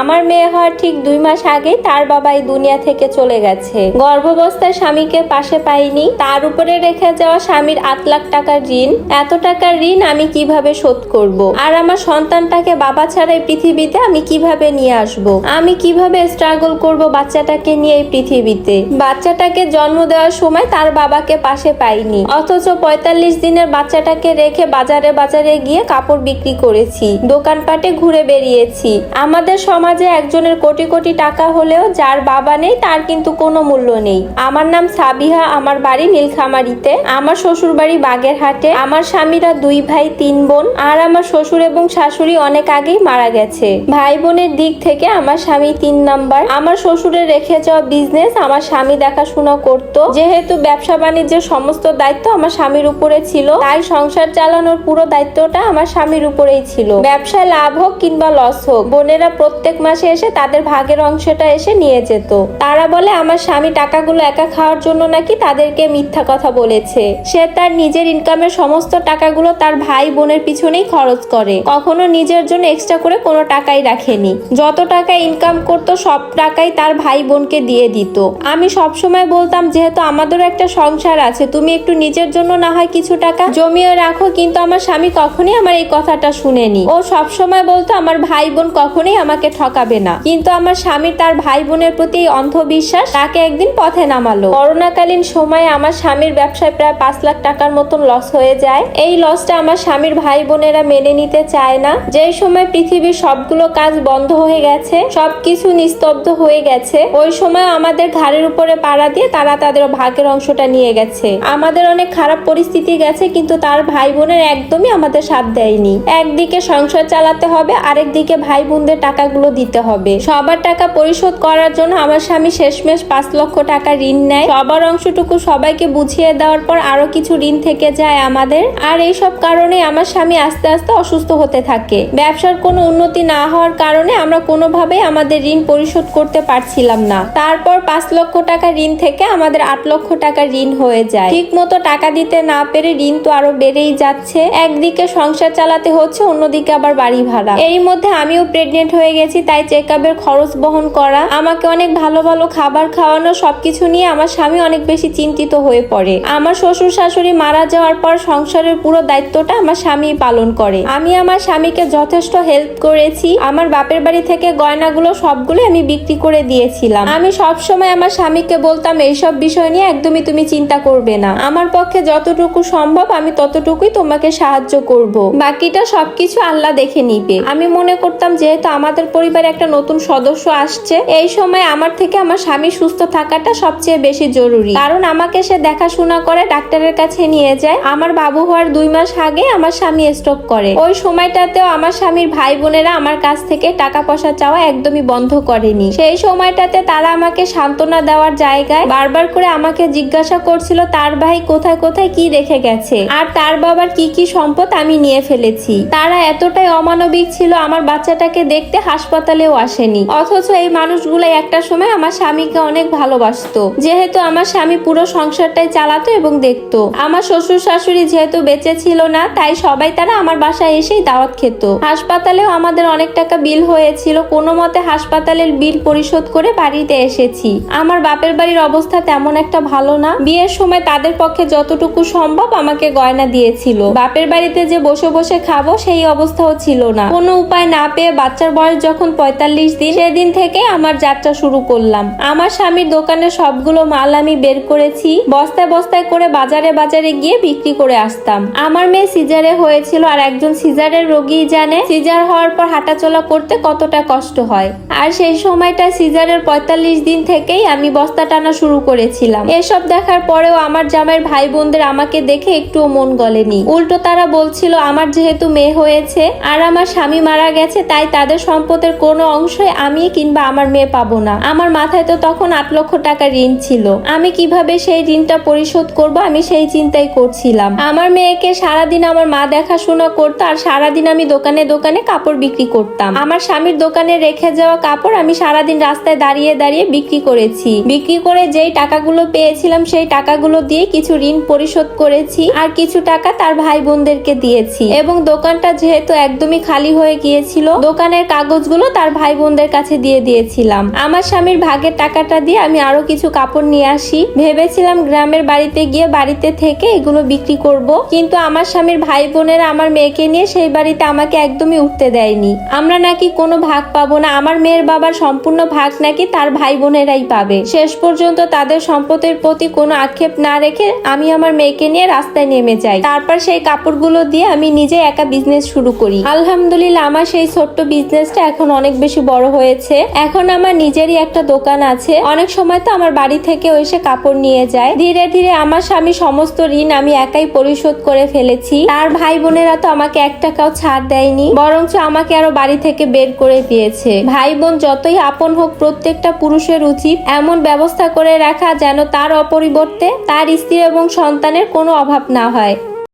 আমার মেয়ে হওয়ার ঠিক দুই মাস আগেই তার বাবা এই দুনিয়া থেকে চলে গেছে। গর্ভাবস্থায় স্বামীকে পাশে পাইনি। তার উপরে রেখে যাওয়া স্বামীর আট লাখ টাকার ঋণ। এত টাকার ঋণ আমি কীভাবে শোধ করব? আর আমার সন্তানটাকে বাবা ছাড়া এই পৃথিবীতে আমি কীভাবে নিয়ে আসব? আমি কীভাবে স্ট্রাগল করব বাচ্চাটাকে নিয়ে এই পৃথিবীতে? বাচ্চাটাকে জন্ম দেওয়ার সময় তার বাবাকে পাশে পাইনি। অথচ পঁয়তাল্লিশ দিনের বাচ্চাটাকে রেখে বাজারে বাজারে গিয়ে কাপড় বিক্রি করেছি। দোকানপাটে ঘুরে বেরিয়েছি। আমাদের সমাজে একজনের কোটি কোটি টাকা হলেও যার বাবা নেই, তার কিন্তু কোনো মূল্য নেই। আমার নাম সাবিহা, আমার বাড়ি নীলখামারিতে আমার শ্বশুর বাড়ি বাগেরহাটে। আমার স্বামীরা দুই ভাই, তিন বোন। আর আমার শ্বশুর এবং শাশুড়ি অনেক আগেই মারা গেছে। ভাই বোনের দিক থেকে আমার স্বামী তিন নাম্বার। আমার শ্বশুরের রেখে যাওয়া বিজনেস আমার স্বামী দেখাশোনা করত। যেহেতু ব্যবসা বাণিজ্যের সমস্ত দায়িত্ব আমার স্বামীর উপরে ছিল, তাই সংসার চালানোর পুরো দায়িত্বটা আমার স্বামীর উপরেই ছিল। ব্যবসায় লাভ হোক কিংবা লস হোক, বোনেরা প্রত্যেক মাসে এসে তাদের ভাগের অংশটা এসে নিয়ে যেত। তারা বলে, আমার স্বামী টাকাগুলো একা খাওয়ার জন্য নাকি তাদেরকে মিথ্যা কথা বলেছে। সে তার নিজের ইনকামের সমস্ত টাকাগুলো তার ভাই বোনের পিছনেই খরচ করে। কখনো নিজের জন্য এক্সট্রা করে কোনো টাকাই রাখেনি। যত টাকা ইনকাম করত, সব টাকাই তার ভাই বোনকে দিয়ে দিত। আমি সবসময় বলতাম, যেহেতু আমাদেরও একটা সংসার আছে, তুমি একটু নিজের জন্য না হয় কিছু টাকা জমিয়ে রাখো, কিন্তু আমার স্বামী কখনোই আমার এই কথাটা শুনেনি। ও সবসময় বলতো, আমার ভাই বোন কখনোই আমাকে ঠকাবে না। কিন্তু আমার স্বামীর তার ভাই বোনের প্রতি অন্ধবিশ্বাস তাকে একদিন পথে নামালো। করোনাকালীন সময়ে আমার স্বামীর ব্যবসায় প্রায় পাঁচ লাখ টাকার মতন লস হয়ে যায়। এই লসটা আমার স্বামীর ভাই বোনেরা মেনে নিতে চায় না। যেই সময় পৃথিবীর সবগুলো কাজ বন্ধ হয়ে গেছে, সবকিছু নিস্তব্ধ হয়ে গেছে, ওই সময় আমাদের ঘাড়ের উপরে পাড়া দিয়ে তারা তাদের ভাগের অংশটা নিয়ে গেছে। আমাদের অনেক খারাপ পরিস্থিতি গেছে, কিন্তু তার ভাই বোনের একদমই আমাদের সাথ দেয়নি। একদিকে সংসার চালাতে হবে, আরেকদিকে ভাই বোনদের টাকাগুলো দিতে হবে। সবার টাকা পরিশোধ করার জন্য আমার স্বামী শেষমেশ পাঁচ লক্ষ টাকা ঋণ নেয়। সবার অংশটুকু সবাইকে বুঝিয়ে দেওয়ার পর আরও কিছু ঋণ থেকে যায় আমাদের। আর এই সব কারণে আমার স্বামী আস্তে আস্তে অসুস্থ হতে থাকে। ব্যবসার কোনো উন্নতি না হওয়ার কারণে আমরা কোনোভাবেই আমাদের ঋণ পরিশোধ করতে পারছিলাম না। তারপর পাঁচ লক্ষ টাকা ঋণ থেকে আমাদের আট লক্ষ টাকা ঋণ হয়ে যায়। ঠিক মতো টাকা দিতে না পেরে ঋণ তো আরও বেড়েই যাচ্ছে। একদিকে সংসার চালাতে হচ্ছে, অন্যদিকে আবার বাড়ি ভাড়া। এই মধ্যে আমিও প্রেগনেন্ট হয়ে গেছি। তাই চেক আপের খরচ বহন করা, আমাকে অনেক ভালো ভালো খাবার খাওয়ানো, সবকিছু নিয়ে আমার স্বামী অনেক বেশি চিন্তিত হয়ে পড়ে। আমার শ্বশুর শাশুড়ি মারা যাওয়ার পর সংসারের পুরো দায়িত্বটা আমার স্বামী পালন করে। আমি আমার স্বামীকে যথেষ্ট হেল্প করেছি, আমার বাপের বাড়ি থেকে গয়নাগুলো সবগুলো আমি বিক্রি করে দিয়েছিলাম। আমি সব সময় আমার স্বামীকে বলতাম, এইসব বিষয় নিয়ে একদমই তুমি চিন্তা করবে না। আমার পক্ষে যতটুকু সম্ভব আমি ততটুকুই তোমাকে সাহায্য করব। বাকিটা সবকিছু আল্লাহ দেখে নিবে। আমি মনে করতাম, যেহেতু আমাদের পরিবারে একটা নতুন সদস্য আসছে, এই সময় আমার থেকে আমার স্বামী সুস্থ থাকাটা সবচেয়ে বেশি জরুরি। কারণ আমাকে সে দেখাশোনা করে ডাক্তারের কাছে নিয়ে যায়। আমার বাবু হওয়ার দুই মাস আগে আমার স্বামী স্ট্রোক করে। ওই সময়টাতেও আমার স্বামীর ভাই বোনেরা আমার কাছ থেকে টাকা পয়সা চাওয়া একদমই বন্ধ করেনি। সেই সময়টাতে তারা আমাকে সান্ত্বনা দেওয়ার জায়গায় বারবার করে আমাকে জিজ্ঞাসা করছিল, তার ভাই কোথায় কোথায়, কি রেখে গেছে? আর তার বাবার কি কি সম্পদ আমি নিয়ে ফেলেছি? তারা এতটাই অমানবিক ছিল আমার বাচ্চাটাকে দেখতে হাসপাতালেও আসেনি। অথচ এই মানুষগুলো একটা সময় আমার স্বামীকে অনেক ভালোবাসতো। যেহেতু আমার স্বামী পুরো সংসারটাই চালাতো এবং দেখতো। আমার শ্বশুর শাশুড়ি যেহেতু বেঁচে ছিল না, তাই সবাই তারা আমার বাসায় এসেই দাওয়াত খেত। হাসপাতালেও আমাদের অনেক টাকা বিল হয়েছিল, কোনো মতে হাসপাতালের বিল পরিশোধ করে বাড়িতে এসেছি। আমার বাপের বাড়ির অবস্থা তেমন একটা ভালো না। বিয়ের সময় তাদের পক্ষে যতটুকু সম্ভব আমাকে গয়না দিয়েছিল। বাপের বাড়িতে যে বসে বসে খাব সেই অবস্থাও ছিল না। কোনো উপায় না পেয়ে বাচ্চার বয়স যখন পঁয়তাল্লিশ দিন সেদিন থেকে আমার যাত্রা শুরু করলাম। আমার স্বামীর দোকানে সবগুলো মাল আমি বের করেছি, বস্তায় বস্তায় করে বাজারে বাজারে গিয়ে বিক্রি করে আসতাম। আমার মেয়ে সিজারে হয়েছিল আর একজন সিজারের রোগী জানে, সিজার হওয়ার পর হাঁটাচলা করতে কতটা কষ্ট হয়। আর সেই সময়টা সিজারের পঁয়তাল্লিশ দিন থেকেই আমি বস্তা টানা শুরু করেছিলাম। এসব দেখার পরেও আমার জামাইয়ের ভাই বোনদের আমাকে দেখে একটুও মন গলেনি। উল্টো তারা বলছিল, আমার যেহেতু মেয়ে হয়েছে আর আমার স্বামী মারা গেছে, তাই তাদের সম্পদের কোনো অংশই আমি কিংবা আমার মেয়ে পাবো না। আমার মাথায় তো তখন আট লক্ষ টাকা ঋণ ছিল। আমি কীভাবে সেই ঋণটা পরিশোধ করব আমি সেই চিন্তাই করছিলাম। আমার মেয়েকে সারাদিন আমার মা দেখাশোনা করতো আর সারাদিন আমি দোকানে দোকানে কাপড় বিক্রি করতাম। আমার স্বামীর দোকানে রেখে যাওয়া কাপড় আমি সারাদিন রাস্তায় দাঁড়িয়ে দাঁড়িয়ে বিক্রি করেছি। বিক্রি করে যেই টাকাগুলো পেয়েছিলাম সেই টাকাগুলো দিয়ে কিছু ঋণ পরিশোধ করেছি আর কিছু টাকা তার ভাই বোনদেরকে দিয়েছি। এবং দোকানটা যেহেতু একদমই খালি হয়ে গিয়েছিল, দোকানের কাগজগুলো টাকাগুলো তার ভাই বোনদের কাছে দিয়ে দিয়েছিলাম। আমার স্বামীর ভাগের টাকাটা দিয়ে আমি আরও কিছু কাপড় নিয়ে আসি। ভেবেছিলাম গ্রামের বাড়িতে গিয়ে বাড়িতে থেকে এগুলো বিক্রি করব। কিন্তু আমার স্বামীর ভাই বোনেরা আমার মেয়েকে নিয়ে সেই বাড়িতে আমাকে একদমই উঠতে দেয়নি। আমরা নাকি কোনো ভাগ পাবো না। আমার মেয়ের বাবার সম্পূর্ণ ভাগ নাকি তার ভাই বোনেরাই পাবে। শেষ পর্যন্ত তাদের সম্পদের প্রতি কোনো আক্ষেপ না রেখে আমি আমার মেয়েকে নিয়ে রাস্তায় নেমে যাই। তারপর সেই কাপড়গুলো দিয়ে আমি নিজে একা বিজনেস শুরু করি। আলহামদুলিল্লাহ, আমার সেই ছোট্ট বিজনেসটা এখন অনেক বেশি বড় হয়েছে। এখন আমার নিজেরই একটা দোকান আছে। অনেক সময় তো আমার বাড়ি থেকে এসে কাপড় নিয়ে যায়। ধীরে ধীরে আমার স্বামী সমস্ত ঋণ আমি একাই পরিশোধ করে ফেলেছি। তার ভাই বোনেরা তো আমাকে এক টাকাও ছাড় দেয়নি, বরঞ্চ আমাকে আরও বাড়ি থেকে বের করে দিয়েছে। ভাই বোন যতই আপন হোক, প্রত্যেকটা পুরুষের উচিত এমন ব্যবস্থা করে রাখা যেন তার অপরিবর্তে তার স্ত্রী এবং সন্তানের কোনো অভাব না হয়।